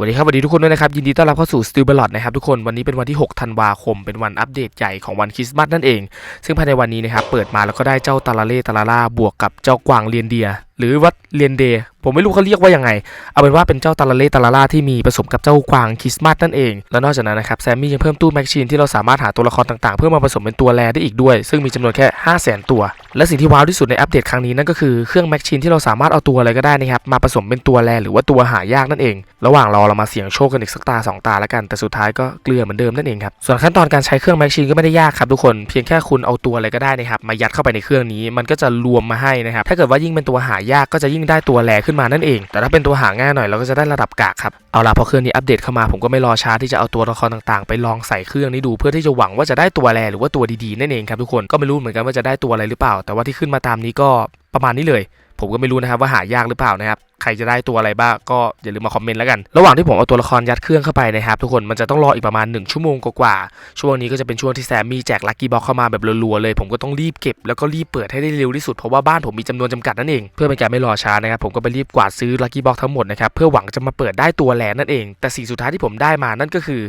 สวัสดีครับสวัสดีทุกคนด้วยนะครับ ยินดีต้อนรับเข้าสู่ s t u b e l o t นะครับทุกคนวันนี้เป็นวันที่ 6 ธันวาคม เป็นวันอัปเดตใหญ่ของวันคริสต์มาสนั่นเอง ซึ่งภายในวันนี้นะครับเปิดมาแล้วก็ได้เจ้าตาลาเล่ตาลาล่าบวกกับเจ้ากวางเลียนเดีย หรือวัดเลียนเดย ผมไม่รู้เขาเรียกว่ายังไง เอาเป็นว่าเป็นเจ้าตาลาเล่ตาลาล่าที่มีผสมกับเจ้ากวางคริสต์มาสนั่นเอง แล้วนอกจากนั้นนะครับแซมมี่ยังเพิ่มตู้แม็กชีนที่เราสามารถหาตัวละครต่างๆ เพื่อมาผสมเป็นตัวแรได้อีกด้วย ซึ่งมีจำนวนแค่ 5 0 0 0 0 0 ตัว และสิ่งที่ว้าวที่สุดในอัปเดตครั้งนี้นั่นก็คือเครื่องแม็กชีนที่เราสามารถเอาตัวอะไรก็ได้นะครับมาผสมเป็นตัวแรหรือว่าตัวหายากนั่นเอง ระหว่างรอเรามาเสี่ยงโชคกันอีกสักตาสองตาแล้วกันแต่สุดท้ายก็เกลือเหมือนเดิมนั่นเองครับส่วนขั้นตอนการใช้เครื่องแม็กชีนก็ไม่ได้ยากครับทุกคนเพียงแค่คุณเอาตัวอะไรก็ได้นะครับมายัดเข้าไปในเครื่องนี้มันก็จะรวมมาให้นะครับถ้าเกิดว่ายิ่งเป็นตัวหายากก็จะยิ่งได้ตัวแรขึ้นมานั่นเอง แต่ถ้าเป็นตัวหาง่ายหน่อยเราก็จะได้ระดับกากครับ เอาล่ะพอเครื่องนี้อัปเดตเข้ามาผมก็ไม่รอช้าที่จะเอาตัวละครต่างๆ ไปลองใส่เครื่องนี้ดูเพื่อที่จะหวังว่าจะได้ตัวแรหรือว่าตัวดีๆนั่นเองครับทุกคนก็ไม่รู้เหมือนกันว่าจะได้ตัวอะไรหรือเปล่า แต่ว่าที่ขึ้นมาตามนี้ก็ประมาณนี้เลย ผมก็ไม่รู้นะครับว่าหายากหรือเปล่านะครับใครจะได้ตัวอะไรบ้างก็อย่าลืมมาคอมเมนต์แล้วกัน ระหว่างที่ผมเอาตัวละครยัดเครื่องเข้าไปนะครับทุกคนมันจะต้องรออีกประมาณ 1 ชั่วโมงกว่าๆช่วงนี้ก็จะเป็นช่วงที่แซมมี่แจกลัคกี้บ็อกเข้ามาแบบรัวๆเลย ผมก็ต้องรีบเก็บแล้วก็รีบเปิดให้ได้เร็วที่สุดเพราะว่าบ้านผมมีจำนวนจำกัดนั่นเองเพื่อเป็นการไม่รอช้านะครับผมก็ไปรีบกวาดซื้อลัคกี้บ็อกทั้งหมดนะครับเพื่อหวังจะมาเปิดได้ตัวแหลนั่นเอง แต่สิ่งสุดท้ายที่ผมได้มานั่นก็คือ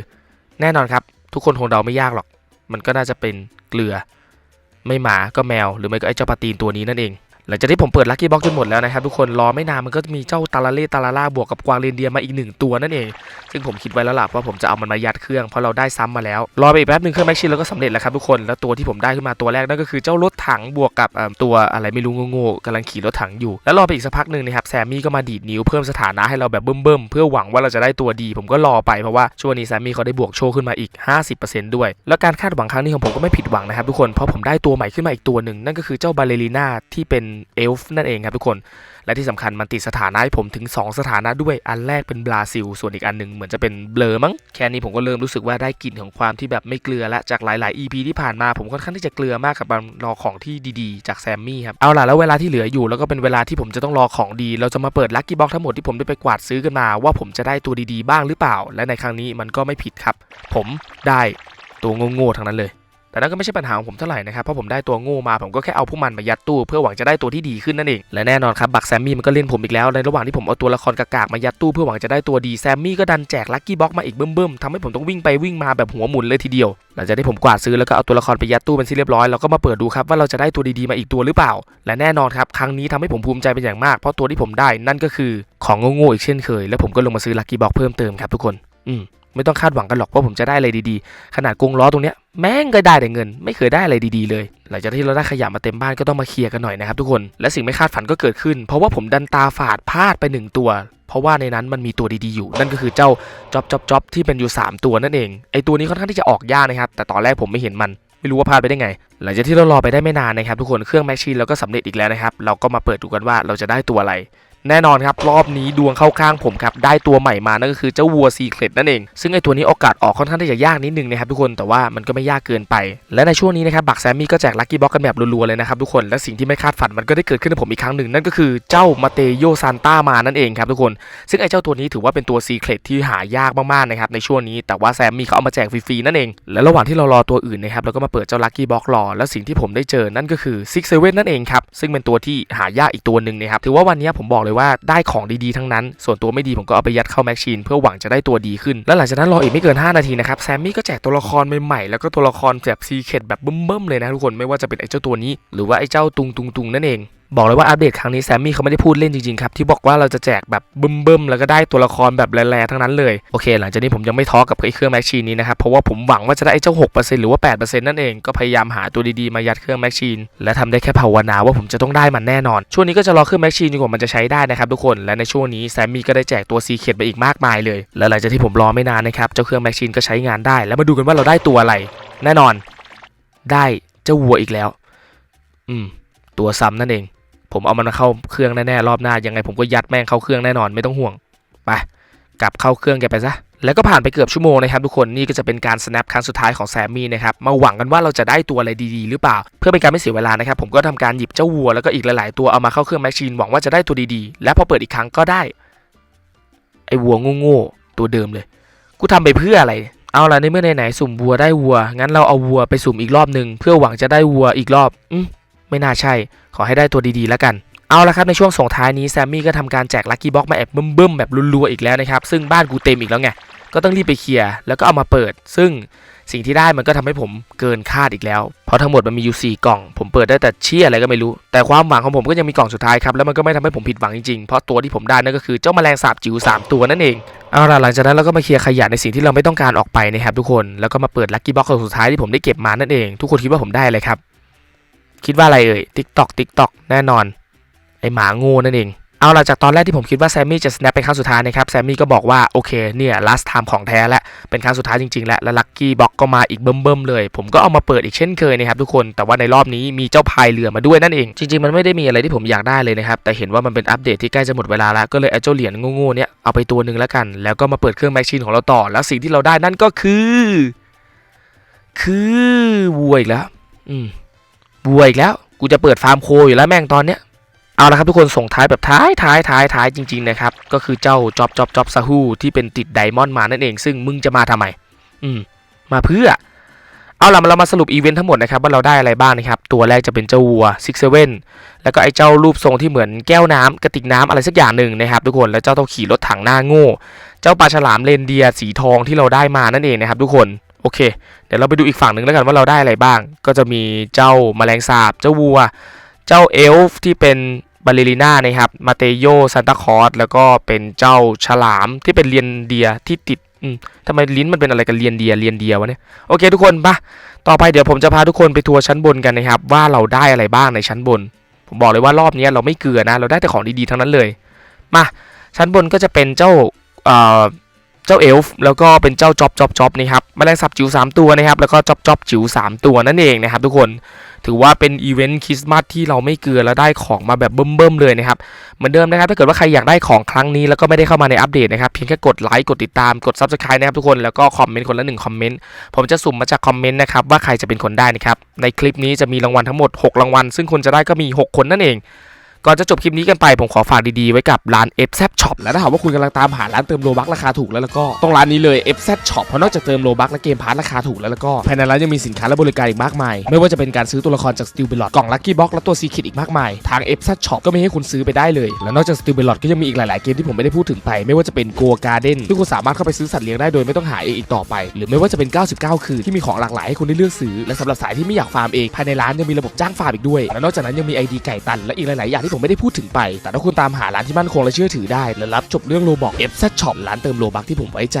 แน่นอนครับ ทุกคนคงเดาไม่ยากหรอก มันก็น่าจะเป็นเกลือ ไม่หมาก็แมว หรือไม่ก็ไอ้เจ้าปลาตีนตัวนี้นั่นเอง หลังจากที่ผมเปิดลัคกี้บ็อกจนหมดแล้วนะครับทุกคนรอไม่นานมันก็มีเจ้าตาลาเล่ตาลาล่าบวกกับกวางเรนเดียมาอีกหนึ่งตัวนั่นเอง ซึ่งผมคิดไว้แล้วล่ะว่าผมจะเอามันมายัดเครื่องเพราะเราได้ซ้ำมาแล้ว รอไปอีกแป๊บหนึ่งเครื่องแม็กชินแล้วก็สำเร็จแล้วครับทุกคนแล้วตัวที่ผมได้ขึ้นมาตัวแรกนั่นก็คือเจ้ารถถังบวกกับตัวอะไรไม่รู้โง่ๆกำลังขี่รถถังอยู่ แล้วรอไปอีกสักพักหนึ่งนะครับแซมมี่ก็มาดีดนิ้วเพิ่มสถานะให้เราแบบเบิ่มๆเพื่อหวังว่าเราจะได้ตัวดี ผมก็รอไปเพราะว่าช่วงนี้แซมมี่เขาได้บวกโชคขึ้นมาอีก 50%ด้วย แล้วการคาดหวังครั้งนี้ของผมก็ไม่ผิดหวังนะครับทุกคนเพราะผมได้ตัวใหม่ขึ้นมาอีกตัวหนึ่งนั่นก็คือเจ้าบาเลรีนาที่เป็นเอลฟ์นั่นเองครับทุกคน และที่สำคัญมันติดสถานะให้ผมถึง 2 สถานะด้วยอันแรกเป็นบราซิล ส่วนอีกอันหนึ่งเหมือนจะเป็นเบลอมั้งแค่นี้ผมก็เริ่มรู้สึกว่าได้กลิ่นของความที่แบบไม่เกลือและจากหลาย ๆ EP ที่ผ่านมาผมค่อนข้างที่จะเกลือมากกับการรอของที่ดีๆ จากแซมมี่ครับเอาล่ะแล้วเวลาที่เหลืออยู่แล้วก็เป็นเวลาที่ผมจะต้องรอของดี เราจะมาเปิดลัคกี้บ็อกทั้งหมดที่ผมได้ไปกวาดซื้อกันมา ว่าผมจะได้ตัวดีๆ บ้างหรือเปล่า และในครั้งนี้มันก็ไม่ผิดครับ ผมได้ตัวโง่ๆทั้งนั้นเลย แต่นั่นก็ไม่ใช่ปัญหาของผมเท่าไหร่นะครับ เพราะผมได้ตัวโง่มาผมก็แค่เอาพวกมันมายัดตู้เพื่อหวังจะได้ตัวที่ดีขึ้นนั่นเอง และแน่นอนครับบักแซมมี่มันก็เล่นผมอีกแล้ว ในระหว่างที่ผมเอาตัวละครกากๆมายัดตู้เพื่อหวังจะได้ตัวดีแซมมี่ก็ดันแจกลัคกี้บ็อกมาอีกเบิ่มๆทำให้ผมต้องวิ่งไปวิ่งมาแบบหัวหมุนเลยทีเดียว หลังจากที่ผมกวาดซื้อแล้วก็เอาตัวละครไปยัดตู้เป็นที่เรียบร้อยเราก็มาเปิดดูครับว่าเราจะได้ตัวดีๆมาอีกตัวหรือเปล่า และแน่นอนครับครั้งนี้ทำให้ผมภูมิใจเป็นอย่างมาก เพราะตัวที่ผมได้นั่นก็คือของโง่ๆอีกเช่นเคย แล้วผมก็ลงมาซื้อลัคกี้บ็อกเพิ่มเติมครับทุกคน อืม ไม่ต้องคาดหวังกันหรอกว่าผมจะได้อะไรดีๆ ขนาดกรงล้อตรงเนี้ยแม่งก็ได้แต่เงิน ไม่เคยได้อะไรดีๆเลย หลังจากที่เราได้ขยะมาเต็มบ้านก็ต้องมาเคลียร์กันหน่อยนะครับทุกคนและสิ่งไม่คาดฝันก็เกิดขึ้น เพราะว่าผมดันตาฝาดพลาดไปหนึ่งตัว เพราะว่าในนั้นมันมีตัวดีๆอยู่ นั่นก็คือเจ้าจ็อบจ็อบจ็อบที่เป็นอยู่ 3 ตัวนั่นเองไอตัวนี้ค่อนข้างที่จะออกยากนะครับแต่ตอนแรกผมไม่เห็นมันไม่รู้ว่าพลาดไปได้ไง หลังจากที่เรารอไปได้ไม่นานนะครับทุกคนเครื่องแมชชีนเราก็สำเร็จอีกแล้วนะครับเราก็มาเปิดดูกันว่าเราจะได้ตัวอะไร แน่นอนครับรอบนี้ดวงเข้าข้างผมครับได้ตัวใหม่มานั่นก็คือเจ้าวัวซีเครตนั่นเอง ซึ่งไอตัวนี้โอกาสออกค่อนข้างที่จะยากนิดนึงนะครับทุกคนแต่ว่ามันก็ไม่ยากเกินไป และในช่วงนี้นะครับบักแซมมี่ก็แจกลัคกี้บ็อกกันแบบรัวๆเลยนะครับทุกคนและสิ่งที่ไม่คาดฝันมันก็ได้เกิดขึ้นกับผมอีกครั้งหนึ่งนั่นก็คือเจ้ามาเตโยซานต้ามานั่นเองครับทุกคน ซึ่งไอเจ้าตัวนี้ถือว่าเป็นตัวซีเครตที่หายากมากๆนะครับในช่วงนี้แต่ว่าแซมมี่เขาเอามาแจกฟรีๆนั่นเองและระหว่างที่เรารอตัวอื่นนะครับเราก็มาเปิดเจ้าลัคกี้บ็อกรอแล้วสิ่งที่ผมได้เจอนั่นก็คือซิกเซเว่นนั่นเองครับซึ่งเป็นตัวที่หายากอีกตัวหนึ่งนะครับถือว่าวันนี้ผมบอกเลยว่าได้ของดีๆทั้งนั้น ส่วนตัวไม่ดีผมก็เอาไปยัดเข้าแม็กชีนเพื่อหวังจะได้ตัวดีขึ้น แล้วหลังจากนั้นรออีกไม่เกิน 5 นาทีนะครับแซมมี่ก็แจกตัวละครใหม่ๆแล้วก็ตัวละครแบบซีเคดแบบเบิ่มๆเลยนะทุกคนไม่ว่าจะเป็นไอ้เจ้าตัวนี้ หรือว่าไอ้เจ้าตุงตุงตุงนั่นเอง บอกเลยว่าอัปเดตครั้งนี้แซมมี่เขาไม่ได้พูดเล่นจริงๆครับที่บอกว่าเราจะแจกแบบบึ้มๆแล้วก็ได้ตัวละครแบบแร่ๆทั้งนั้นเลยโอเค หลังจากนี้ผมยังไม่ท้อกับไอ้เครื่องแม็กชีนนี้นะครับเพราะว่าผมหวังว่าจะได้ไอ้เจ้า 6%หรือว่า 8%นั่นเองก็พยายามหาตัวดีๆมายัดเครื่องแม็กชีนและทำได้แค่ภาวนาว่าผมจะต้องได้มันแน่นอน ช่วงนี้ก็จะรอเครื่องแม็กชีนจนกว่ามันจะใช้ได้นะครับทุกคนและในช่วงนี้แซมมี่ก็ได้แจกตัวซีเคดไปอีกมากมายเลย และหลังจากที่ผมรอไม่นานนะครับเจ้าเครื่องแม็กชีนก็ใช้งานได้ แล้วมาดูกันว่าเราได้ตัวอะไร แน่นอน ได้เจ้าวัวอีกแล้ว อืม ตัวซ้ำนั่นเอง ผมเอามันมาเข้าเครื่องแน่ๆรอบหน้ายังไงผมก็ยัดแม่งเข้าเครื่องแน่นอนไม่ต้องห่วงไปกลับเข้าเครื่องแกไปซะแล้วก็ผ่านไปเกือบชั่วโมงนะครับทุกคนนี่ก็จะเป็นการ snap ครั้งสุดท้ายของแซมมี่นะครับมาหวังกันว่าเราจะได้ตัวอะไรดีๆ หรือเปล่า เพื่อเป็นการไม่เสียเวลานะครับผมก็ทำการหยิบเจ้าวัวแล้วก็อีกหลายๆตัวเอามาเข้าเครื่องแมชชีนหวังว่าจะได้ตัวดีๆ และพอเปิดอีกครั้งก็ได้ไอ้วัวโง่ๆตัวเดิมเลย กูทำไปเพื่ออะไร เอาละในเมื่อไหนๆสุ่มวัวได้วัวงั้นเราเอาวัวไปสุ่มอีกรอบหนึ่งเพื่อหวังจะได้วัวอีกรอบอืม ไม่น่าใช่ ขอให้ได้ตัวดีๆ แล้วกันเอาละครับในช่วงส่งท้ายนี้แซมมี่ก็ทำการแจกลัคกี้บ็อกมาแอบบึ้มๆแบบรัวๆอีกแล้วนะครับ ซึ่งบ้านกูเต็มอีกแล้วไง ก็ต้องรีบไปเคลียร์แล้วก็เอามาเปิด ซึ่งสิ่งที่ได้มันก็ทำให้ผมเกินคาดอีกแล้ว เพราะทั้งหมดมันมีอยู่ 4 กล่อง ผมเปิดได้แต่เชี่ยอะไรก็ไม่รู้ แต่ความหวังของผมก็ยังมีกล่องสุดท้ายครับ แล้วมันก็ไม่ทำให้ผมผิดหวังจริงๆ เพราะตัวที่ผมได้นั่นก็คือเจ้าแมลงสาบจิ๋ว3 ตัวนั่นเอง เอาล่ะหลังจากนั้นเราก็มาเคลียร์ขยะในสิ่งที่เราไม่ต้องการออกไปนะครับทุกคน แล้วก็มาเปิดลัคกี้บ็อกสุดท้ายที่ผมได้เก็บมานั่นเอง ทุกคนคิดว่าผมได้อะไรครับ คิดว่าอะไรเอ่ยติ๊กตอกติ๊กตอกแน่นอน ไอหมาโง่นั่นเอง เอาล่ะจากตอนแรกที่ผมคิดว่าแซมมี่จะ snap เป็นครั้งสุดท้ายนะครับ แซมมี่ก็บอกว่าโอเคเนี่ย last time ของแท้แล้วเป็นครั้งสุดท้ายจริงๆ แล้วและลัคกี้บ็อกก็มาอีกเบิ่มๆเลย ผมก็เอามาเปิดอีกเช่นเคยนะครับทุกคน แต่ว่าในรอบนี้มีเจ้าพายเรือมาด้วยนั่นเอง จริงๆ มันไม่ได้มีอะไรที่ผมอยากได้เลยนะครับ แต่เห็นว่ามันเป็นอัปเดตที่ใกล้จะหมดเวลาแล้ว ก็เลยเอาเจ้าเหรียญโง่ๆเนี้ยเอาไปตัวหนึ่งแล้วกัน แล้วก็มาเปิดเครื่องแมชชีนของเราต่อ แล้วสิ่งที่เราได้นั่นก็คือ คือวัวอีกแล้ว อืม วัวอีกแล้ว กูจะเปิดฟาร์มโคอยู่แล้วแม่งตอนเนี้ย เอาละครับทุกคนส่งท้ายแบบท้ายท้ายท้ายท้ายจริง ๆ นะครับ ก็คือเจ้าจ็อบจ็อบจ็อบซาฮูที่เป็นติดไดมอนด์มานั่นเอง ซึ่งมึงจะมาทำไม อืม มาเพื่อ เอาล่ะเรามาสรุปอีเวนต์ทั้งหมดนะครับว่าเราได้อะไรบ้างนะครับ ตัวแรกจะเป็นเจ้าวัวซิกเซเว่นแล้วก็ไอ้เจ้ารูปทรงที่เหมือนแก้วน้ำกระติกน้ำอะไรสักอย่างหนึ่งนะครับทุกคน แล้วเจ้าต้องขี่รถถังหน้าโง่ เจ้าปลาฉลามเรนเดียสีทองที่เราได้มานั่นเองนะครับ ทุกคน โอเค เดี๋ยวเราไปดูอีกฝั่งหนึ่งแล้วกันว่าเราได้อะไรบ้าง ก็จะมีเจ้าแมลงสาบ เจ้าวัว เจ้าเอลฟ์ที่เป็นบาเลริน่านะครับ มาเตโยซันตาคอสแล้วก็เป็นเจ้าฉลามที่เป็นเรียนเดียที่ติดอืมทำไมลิ้นมันเป็นอะไรกันเรียนเดียเรียนเดียวะเนี่ยโอเคทุกคนปะต่อไปเดี๋ยวผมจะพาทุกคนไปทัวร์ชั้นบนกันนะครับว่าเราได้อะไรบ้างในชั้นบน ผมบอกเลยว่ารอบนี้เราไม่เกลือนะ เราได้แต่ของดีๆทั้งนั้นเลย มาชั้นบนก็จะเป็นเจ้า เจ้าเอลฟ์แล้วก็เป็นเจ้าจ็อบจ็อบจ็อบนะครับแมลงสับจิ๋ว3 ตัวนะครับ แล้วก็จ็อบจ็อบจิ๋ว3 ตัวนั่นเองนะครับ ทุกคนถือว่าเป็นอีเวนต์คริสต์มาสที่เราไม่เกลือแล้วได้ของมาแบบเบิ่มๆเลยนะครับ เหมือนเดิมนะครับ ถ้าเกิดว่าใครอยากได้ของครั้งนี้แล้วก็ไม่ได้เข้ามาในอัปเดตนะครับเพียงแค่กดไลค์กดติดตามกด Subscribe นะครับทุกคนแล้วก็คอมเมนต์คนละหนึ่งคอมเมนต์ผมจะสุ่มมาจากคอมเมนต์นะครับว่าใครจะเป็นคนได้นะครับในคลิปนี้จะมีรางวัลทั้งหมด 6 รางวัล ซึ่งคนจะได้ก็มี 6 คนนั่นเอง ก่อนจะจบคลิปนี้กันไปผมขอฝากดีๆ ไว้กับร้าน f z Shop และถ้าหากว่าคุณกำลังตามหาร้านเติมโลบักราคาถูกแล้วแล้วก็ต้องร้านนี้เลย FZ Shop เพราะนอกจากเติมโลบักและเกมพาร์ทราคาถูกแล้วแล้วก็ภายในร้านยังมีสินค้าและบริการอีกมากมาย ไม่ว่าจะเป็นการซื้อตัวละครจาก Steel b e l l o t กล่อง Lucky Box และตัวซีคิดอีกมากมายทาง FZ Shop ก็มีให้คุณซื้อไปได้เลยและนอกจาก Steel b e l l o t ก็ยังมีอีกหลายๆเกมที่ผมไม่ได้พูดถึงไป ไม่ว่าจะเป็น Go Garden ซึ่คุณสามารถเข้าไปซื้อสัตว์เลี้ยงได้โดยไม่ต้องหาเองอีกต่อไป หรือไม่ว่าจะเป็น 99 คืนที่มีของหลากหลายให้คุณได้เลือกซื้อและสำหรับสายที่ไม่อยากฟาร์มเองภายในร้านยังมีระบบจ้างฟาร์มอีกด้วยและนอกจากนั้นยังมี ID ไก่ตันและอีกหลายๆอย่างทที่ผมไม่ได้พูดถึงไป แต่ถ้าคุณตามหาร้านที่มั่นคงและเชื่อถือได้และรับจบเรื่องโลบอก FZ Shop ร้านเติมโลบักที่ผมไว้ใจ